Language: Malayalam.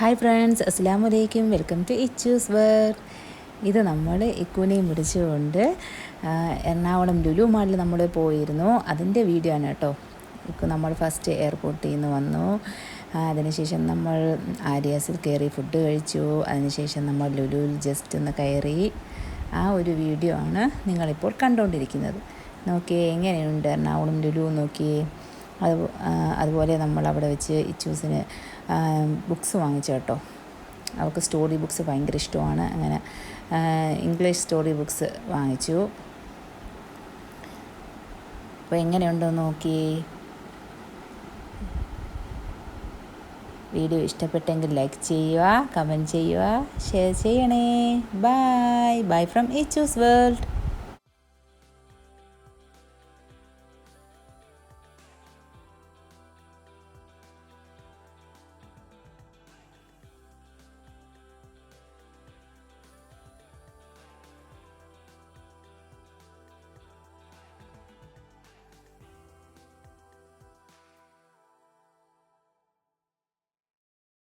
ഹായ് ഫ്രണ്ട്സ് അസ്സാം വലൈക്കും വെൽക്കം ടു ഇച്ചൂസ് വേർ ഇത് നമ്മൾ ഇക്കുനെയും പിടിച്ചുകൊണ്ട് ആ, എറണാകുളം ലുലു മാളിൽ നമ്മൾ പോയിരുന്നു. അതിന്റെ വീഡിയോ ആണ് കേട്ടോ. ഇക്കു നമ്മൾ ഫസ്റ്റ് എയർപോർട്ടിൽ നിന്ന് വന്നു. അതിനുശേഷം നമ്മൾ ആര്യാസിൽ കയറി ഫുഡ് കഴിച്ചു. അതിനുശേഷം നമ്മൾ ലുലുവിൽ ജസ്റ്റ് ഒന്ന് കയറി. ആ ഒരു വീഡിയോ ആണ് നിങ്ങളിപ്പോൾ കണ്ടുകൊണ്ടിരിക്കുന്നത് നോക്കിയേ എങ്ങനെയുണ്ട് എറണാകുളം ലുലു നോക്കിയേ? അത് അതുപോലെ നമ്മൾ അവിടെ വെച്ച് ഇച്ചൂസിന് ബുക്സ് വാങ്ങിച്ചു കേട്ടോ. അവൾക്ക് സ്റ്റോറി ബുക്സ് ഭയങ്കര ഇഷ്ടമാണ്. അങ്ങനെ ഇംഗ്ലീഷ് സ്റ്റോറി ബുക്സ് വാങ്ങിച്ചു. അപ്പോൾ എങ്ങനെയുണ്ടോ നോക്കി. വീഡിയോ ഇഷ്ടപ്പെട്ടെങ്കിൽ ലൈക്ക് ചെയ്യുക കമന്റ് ചെയ്യുക ഷെയർ ചെയ്യണേ. Bye. Bye from Ichu's world.